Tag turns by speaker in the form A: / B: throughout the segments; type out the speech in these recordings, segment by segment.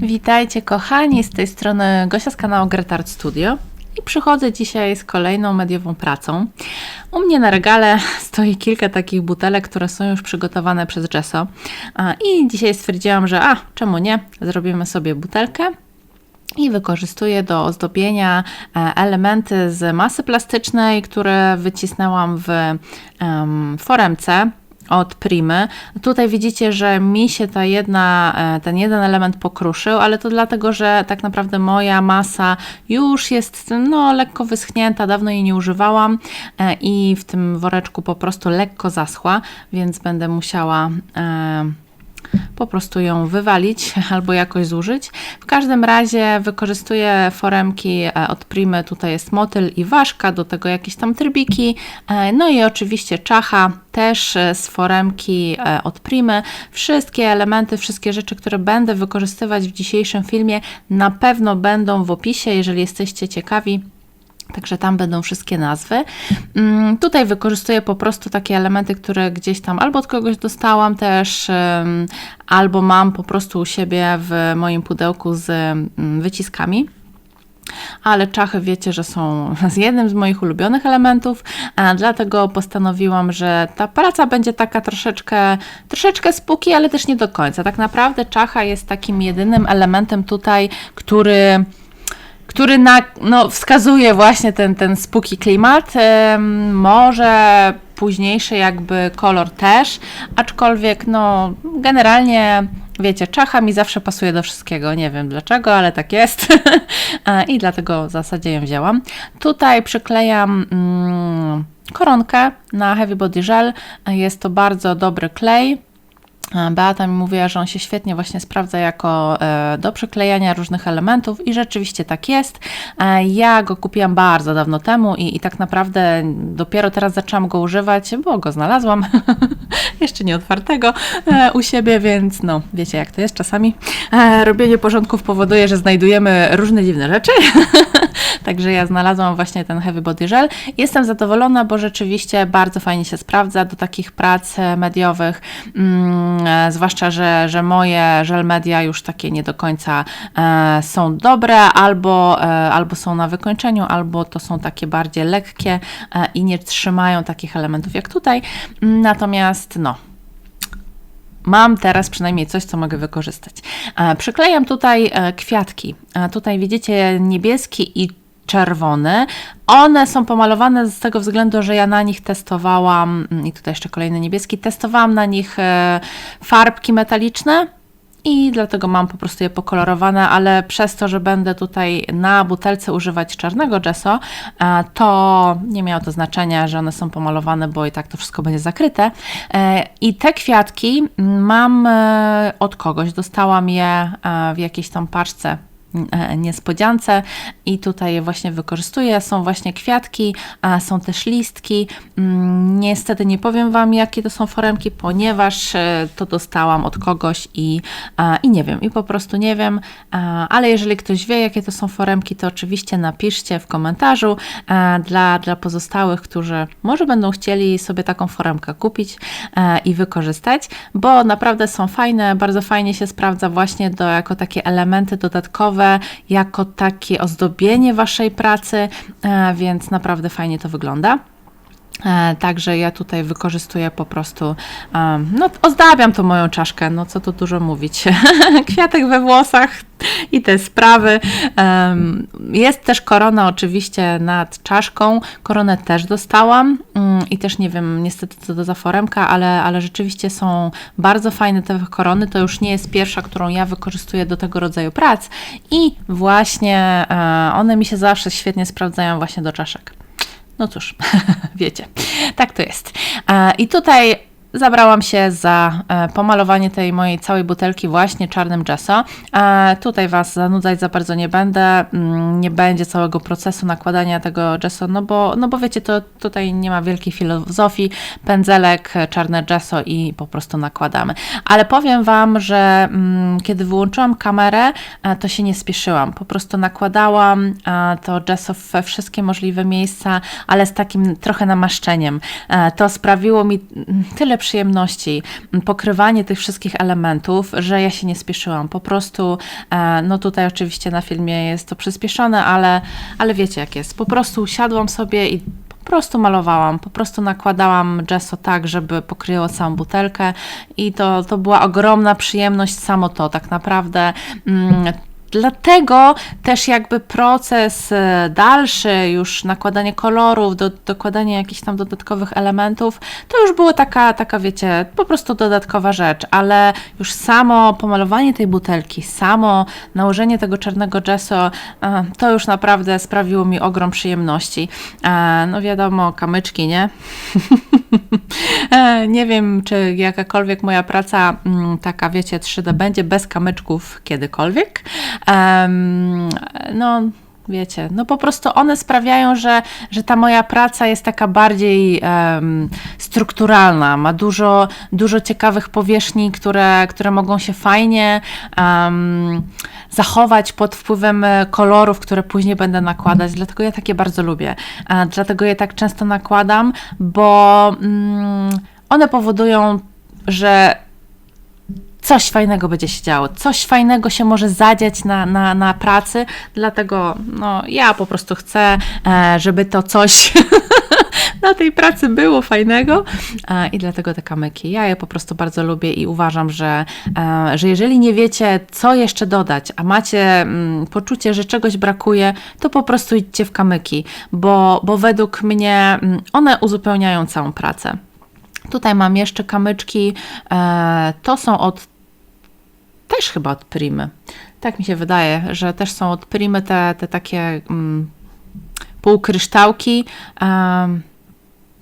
A: Witajcie kochani, z tej strony Gosia z kanału Gretard Studio i przychodzę dzisiaj z kolejną mediową pracą. U mnie na regale stoi kilka takich butelek, które są już przygotowane przez Gesso A, i dzisiaj stwierdziłam, że a, czemu nie, zrobimy sobie butelkę i wykorzystuję do ozdobienia e, elementy z masy plastycznej, które wycisnęłam w em, foremce od Primy. Tutaj widzicie, że mi się ta jedna, e, ten jeden element pokruszył, ale to dlatego, że tak naprawdę moja masa już jest no, lekko wyschnięta, dawno jej nie używałam e, i w tym woreczku po prostu lekko zaschła, więc będę musiała e, po prostu ją wywalić albo jakoś zużyć. W każdym razie wykorzystuję foremki e, od Primy, tutaj jest motyl i ważka, do tego jakieś tam trybiki, e, no i oczywiście czacha też e, z foremki od Primy. Wszystkie elementy, wszystkie rzeczy, które będę wykorzystywać w dzisiejszym filmie na pewno będą w opisie, jeżeli jesteście ciekawi Także tam będą wszystkie nazwy. Mm, tutaj wykorzystuję po prostu takie elementy, które gdzieś tam albo od kogoś dostałam też, albo mam po prostu u siebie w moim pudełku z wyciskami ale czachy wiecie, że są z jednym z moich ulubionych elementów, a dlatego postanowiłam, że ta praca będzie taka troszeczkę, troszeczkę spuki, ale też nie do końca. Tak naprawdę czacha jest takim jedynym elementem tutaj, który który na, no, wskazuje właśnie ten, ten spooky klimat. Może późniejszy jakby kolor też, aczkolwiek no generalnie wiecie, czacha mi zawsze pasuje do wszystkiego, nie wiem dlaczego, ale tak jest i dlatego w zasadzie ją wzięłam. Tutaj przyklejam mm, koronkę na Heavy Body Gel, jest to bardzo dobry klej, Beata mi mówiła, że on się świetnie właśnie sprawdza jako e, do przyklejania różnych elementów i rzeczywiście tak jest. E, ja go kupiłam bardzo dawno temu i, i tak naprawdę dopiero teraz zaczęłam go używać, bo go znalazłam jeszcze nie otwartego e, u siebie, więc no wiecie jak to jest czasami. Robienie porządków powoduje, że znajdujemy różne dziwne rzeczy. Także ja znalazłam właśnie ten Heavy Body Gel. Jestem zadowolona, bo rzeczywiście bardzo fajnie się sprawdza do takich prac mediowych. Mm, E, zwłaszcza, że, że moje żel media już takie nie do końca e, są dobre, albo, e, albo są na wykończeniu, albo to są takie bardziej lekkie i nie trzymają takich elementów jak tutaj. Natomiast no, mam teraz przynajmniej coś, co mogę wykorzystać. Przyklejam tutaj kwiatki. Tutaj widzicie niebieski i czerwony. One są pomalowane z tego względu, że ja na nich testowałam, mm, i tutaj jeszcze kolejny niebieski, testowałam na nich e, farbki metaliczne. I dlatego mam po prostu je pokolorowane, ale przez to, że będę tutaj na butelce używać czarnego gesso, e, to nie miało to znaczenia, że one są pomalowane, bo i tak to wszystko będzie zakryte. E, I te kwiatki mam od kogoś, dostałam je w jakiejś tam paczce niespodziance i tutaj je właśnie wykorzystuję. Są właśnie kwiatki, są też listki. Mm, niestety nie powiem Wam, jakie to są foremki, ponieważ e, to dostałam od kogoś i, i nie wiem, i po prostu nie wiem, ale jeżeli ktoś wie, jakie to są foremki, to oczywiście napiszcie w komentarzu dla, dla pozostałych, którzy może będą chcieli sobie taką foremkę kupić e, i wykorzystać, bo naprawdę są fajne, bardzo fajnie się sprawdza właśnie do, jako takie elementy dodatkowe jako takie ozdobienie Waszej pracy, e, więc naprawdę fajnie to wygląda. E, także ja tutaj wykorzystuję po prostu, no ozdabiam tą moją czaszkę, no co tu dużo mówić. Kwiatek we włosach i te sprawy. Jest też korona oczywiście nad czaszką. Koronę też dostałam mm, i też nie wiem niestety co to za foremka, ale, ale rzeczywiście są bardzo fajne te korony. To już nie jest pierwsza, którą ja wykorzystuję do tego rodzaju prac i właśnie e, one mi się zawsze świetnie sprawdzają właśnie do czaszek. No cóż, wiecie, tak to jest. I tutaj zabrałam się za e, pomalowanie tej mojej całej butelki właśnie czarnym gesso. E, tutaj Was zanudzać za bardzo nie będę, mm, nie będzie całego procesu nakładania tego gesso, no bo, no bo wiecie, to tutaj nie ma wielkiej filozofii, pędzelek, czarne gesso i po prostu nakładamy. Ale powiem Wam, że mm, kiedy wyłączyłam kamerę, e, to się nie spieszyłam, po prostu nakładałam to gesso we wszystkie możliwe miejsca, ale z takim trochę namaszczeniem. To sprawiło mi tyle przyjemności pokrywanie tych wszystkich elementów, że ja się nie spieszyłam. Po prostu, e, no tutaj oczywiście na filmie jest to przyspieszone, ale, ale wiecie jak jest. Po prostu usiadłam sobie i po prostu malowałam, po prostu nakładałam gesso tak, żeby pokryło całą butelkę i to, to była ogromna przyjemność samo to, tak naprawdę. Dlatego też jakby proces e, dalszy, już nakładanie kolorów, do, dokładanie jakichś tam dodatkowych elementów, to już było taka, taka, wiecie, po prostu dodatkowa rzecz, ale już samo pomalowanie tej butelki, samo nałożenie tego czarnego gesso, e, to już naprawdę sprawiło mi ogrom przyjemności. E, No wiadomo, kamyczki, nie? Nie wiem, czy jakakolwiek moja praca mm, taka, wiecie, 3D będzie bez kamyczków kiedykolwiek. No, wiecie, no po prostu one sprawiają, że, że ta moja praca jest taka bardziej em, strukturalna, ma dużo, dużo ciekawych powierzchni, które, które mogą się fajnie em, zachować pod wpływem e, kolorów, które później będę nakładać, dlatego ja takie bardzo lubię. Dlatego je tak często nakładam, bo mm, one powodują, że coś fajnego będzie się działo, coś fajnego się może zadziać na, na, na pracy, dlatego no, ja po prostu chcę, e, żeby to coś na tej pracy było fajnego e, i dlatego te kamyki. Ja je po prostu bardzo lubię i uważam, że, e, że jeżeli nie wiecie, co jeszcze dodać, a macie mm, poczucie, że czegoś brakuje, to po prostu idźcie w kamyki, bo, bo według mnie mm, one uzupełniają całą pracę. Tutaj mam jeszcze kamyczki. E, to są od. Też chyba od Primy. Tak mi się wydaje, że też są od Primy te, te takie mm, półkryształki, um,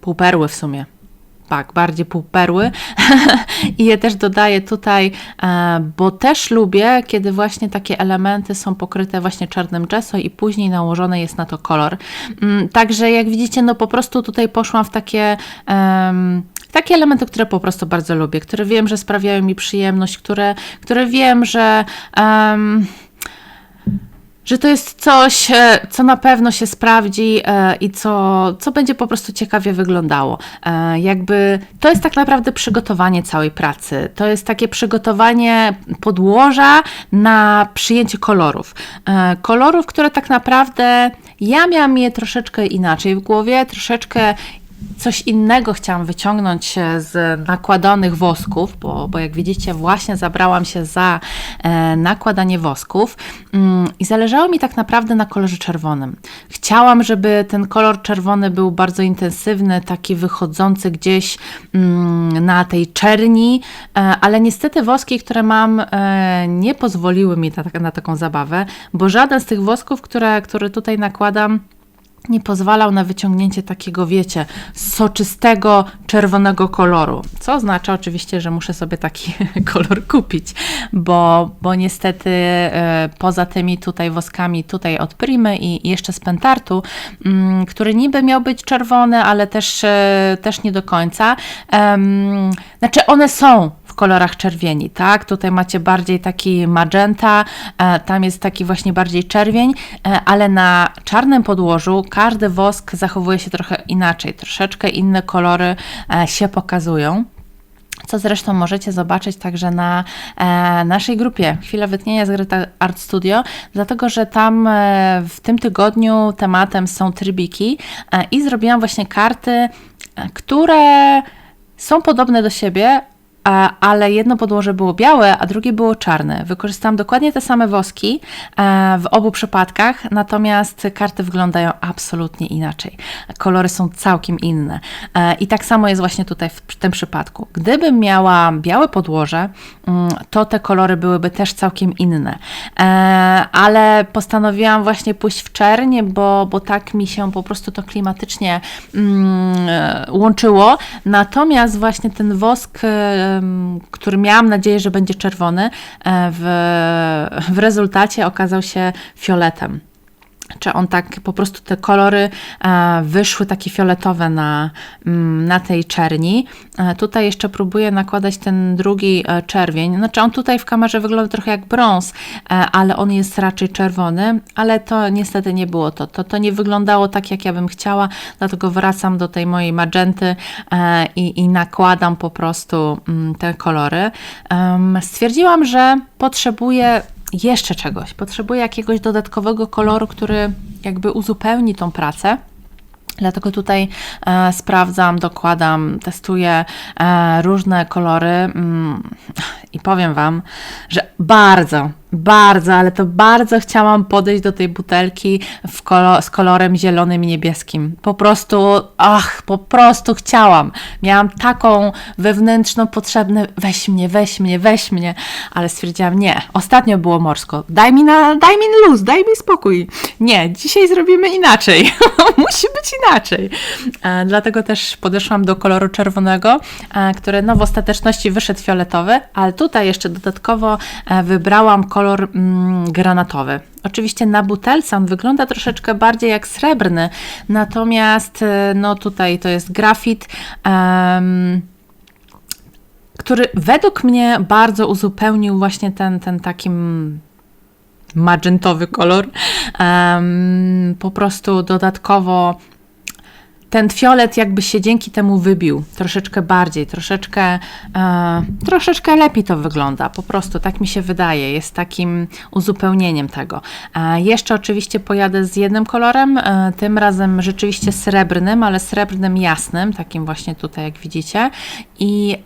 A: półperły w sumie. Tak, bardziej półperły. I je też dodaję tutaj, e, bo też lubię, kiedy właśnie takie elementy są pokryte właśnie czarnym gesso i później nałożony jest na to kolor. Mm, Także jak widzicie, no po prostu tutaj poszłam w takie. em, takie elementy, które po prostu bardzo lubię, które wiem, że sprawiają mi przyjemność, które, które wiem, że. em, że to jest coś, e, co na pewno się sprawdzi e, i co, co będzie po prostu ciekawie wyglądało. E, Jakby to jest tak naprawdę przygotowanie całej pracy. To jest takie przygotowanie podłoża na przyjęcie kolorów. Kolorów, które tak naprawdę ja miałam je troszeczkę inaczej w głowie, troszeczkę coś innego chciałam wyciągnąć e, z nakładanych wosków, bo, bo jak widzicie, właśnie zabrałam się za e, nakładanie wosków mm, i zależało mi tak naprawdę na kolorze czerwonym. Chciałam, żeby ten kolor czerwony był bardzo intensywny, taki wychodzący gdzieś mm, na tej czerni, e, ale niestety woski, które mam, nie pozwoliły mi na, na taką zabawę, bo żaden z tych wosków, które, które tutaj nakładam, nie pozwalał na wyciągnięcie takiego, wiecie, soczystego, czerwonego koloru. Co oznacza oczywiście, że muszę sobie taki kolor kupić, bo, bo niestety e, poza tymi tutaj woskami, tutaj od Primy i jeszcze z Pentartu, mm, który niby miał być czerwony, ale też, e, też nie do końca. Znaczy one są w kolorach czerwieni, tak? Tutaj macie bardziej taki magenta, e, tam jest taki właśnie bardziej czerwień, e, ale na czarnym podłożu każdy wosk zachowuje się trochę inaczej, troszeczkę inne kolory e, się pokazują. Co zresztą możecie zobaczyć także na e, naszej grupie Chwila Wytnienia z Greta Art Studio, dlatego że tam e, w tym tygodniu tematem są trybiki e, i zrobiłam właśnie karty, które są podobne do siebie, ale jedno podłoże było białe, a drugie było czarne. Wykorzystałam dokładnie te same woski e, w obu przypadkach, natomiast karty wyglądają absolutnie inaczej. Kolory są całkiem inne. E, I tak samo jest właśnie tutaj w tym przypadku. Gdybym miała białe podłoże, mm, to te kolory byłyby też całkiem inne. E, ale postanowiłam właśnie pójść w czerń, bo, bo tak mi się po prostu to klimatycznie mm, łączyło. Natomiast właśnie ten wosk, który miałam nadzieję, że będzie czerwony, e, w, w rezultacie okazał się fioletem. Czy on tak po prostu te kolory e, wyszły takie fioletowe na, mm, na tej czerni. E, tutaj jeszcze próbuję nakładać ten drugi e, czerwień. Znaczy on tutaj w kamerze wygląda trochę jak brąz, ale on jest raczej czerwony, ale to niestety nie było to. to. To nie wyglądało tak, jak ja bym chciała, dlatego wracam do tej mojej magenty i, i nakładam po prostu mm, te kolory. Stwierdziłam, że potrzebuję jeszcze czegoś. Potrzebuję jakiegoś dodatkowego koloru, który jakby uzupełni tą pracę. Dlatego tutaj e, sprawdzam, dokładam, testuję e, różne kolory mm, i powiem Wam, że bardzo, bardzo, ale to bardzo chciałam podejść do tej butelki w kolo- z kolorem zielonym i niebieskim. Po prostu, ach, po prostu chciałam. Miałam taką wewnętrzną potrzebę, weź mnie, weź mnie, weź mnie, ale stwierdziłam, nie, ostatnio było morsko, daj mi, na, daj mi luz, daj mi spokój. Nie, dzisiaj zrobimy inaczej. Musi być inaczej. E, dlatego też podeszłam do koloru czerwonego, e, który no w ostateczności wyszedł fioletowy, ale tutaj jeszcze dodatkowo e, wybrałam kolor mm, granatowy. Oczywiście na butelce on wygląda troszeczkę bardziej jak srebrny, natomiast e, no tutaj to jest grafit. em, który według mnie bardzo uzupełnił właśnie ten, ten taki mm, magentowy kolor. Em, po prostu dodatkowo ten fiolet jakby się dzięki temu wybił troszeczkę bardziej, troszeczkę, e, troszeczkę lepiej to wygląda. Po prostu tak mi się wydaje, jest takim uzupełnieniem tego. E, jeszcze oczywiście pojadę z jednym kolorem, e, tym razem rzeczywiście srebrnym, ale srebrnym jasnym, takim właśnie tutaj jak widzicie. I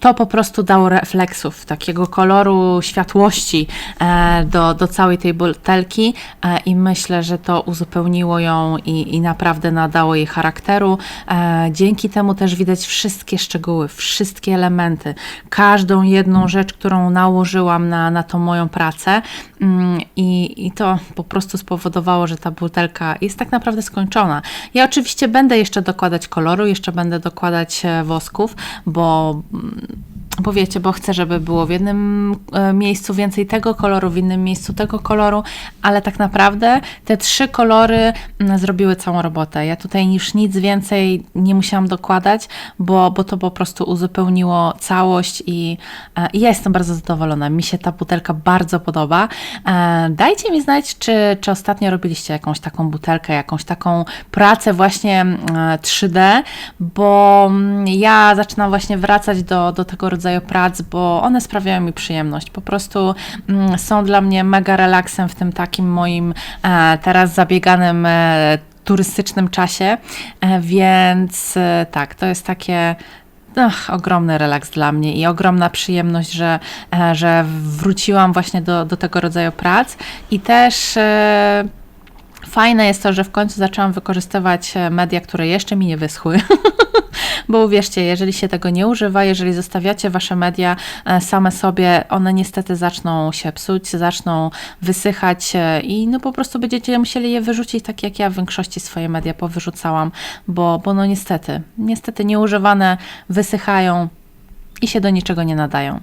A: to po prostu dało refleksów, takiego koloru światłości e, do, do całej tej butelki e, i myślę, że to uzupełniło ją i, i naprawdę nadało jej charakteru. E, dzięki temu też widać wszystkie szczegóły, wszystkie elementy, każdą jedną rzecz, którą nałożyłam na, na tą moją pracę mm, i, i to po prostu spowodowało, że ta butelka jest tak naprawdę skończona. Ja oczywiście będę jeszcze dokładać koloru, jeszcze będę dokładać wosków, bo mm, bo wiecie, bo chcę, żeby było w jednym e, miejscu więcej tego koloru, w innym miejscu tego koloru, ale tak naprawdę te trzy kolory mm, zrobiły całą robotę. Ja tutaj już nic więcej nie musiałam dokładać, bo, bo to po prostu uzupełniło całość i, e, i ja jestem bardzo zadowolona. Mi się ta butelka bardzo podoba. E, Dajcie mi znać, czy, czy ostatnio robiliście jakąś taką butelkę, jakąś taką pracę właśnie mm, 3D, bo mm, ja zaczynam właśnie wracać do, do tego rodzaju prac, bo one sprawiają mi przyjemność. Po prostu mm, są dla mnie mega relaksem w tym takim moim e, teraz zabieganym e, turystycznym czasie, e, więc tak, to jest takie Ach, ogromny relaks dla mnie i ogromna przyjemność, że, że wróciłam właśnie do, do tego rodzaju prac i też e, fajne jest to, że w końcu zaczęłam wykorzystywać media, które jeszcze mi nie wyschły. Bo uwierzcie, jeżeli się tego nie używa, jeżeli zostawiacie wasze media e, same sobie, one niestety zaczną się psuć, zaczną wysychać e, i no po prostu będziecie musieli je wyrzucić, tak jak ja w większości swoje media powyrzucałam, bo, bo no niestety, niestety nieużywane wysychają, i się do niczego nie nadają.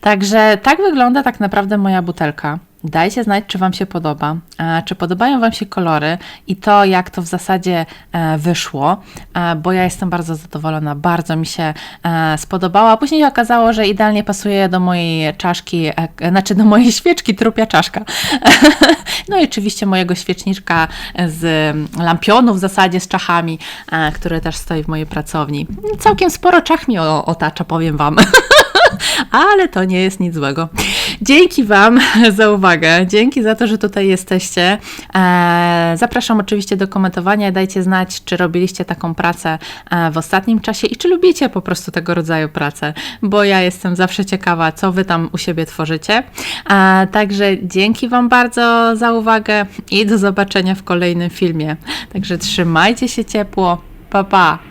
A: Także tak wygląda tak naprawdę moja butelka. Dajcie znać, czy Wam się podoba, e, czy podobają Wam się kolory i to, jak to w zasadzie e, wyszło, e, bo ja jestem bardzo zadowolona, bardzo mi się spodobała. Później okazało, że idealnie pasuje do mojej czaszki, znaczy do mojej świeczki trupia czaszka. No i oczywiście mojego świeczniczka z lampionu w zasadzie z czachami, który też stoi w mojej pracowni. Całkiem sporo czach mi otacza, powiem Wam. Ale to nie jest nic złego. Dzięki Wam za uwagę. Dzięki za to, że tutaj jesteście. E, Zapraszam oczywiście do komentowania. Dajcie znać, czy robiliście taką pracę e, w ostatnim czasie i czy lubicie po prostu tego rodzaju pracę, bo ja jestem zawsze ciekawa, co Wy tam u siebie tworzycie. E, Także dzięki Wam bardzo za uwagę i do zobaczenia w kolejnym filmie. Także trzymajcie się ciepło. Pa, pa!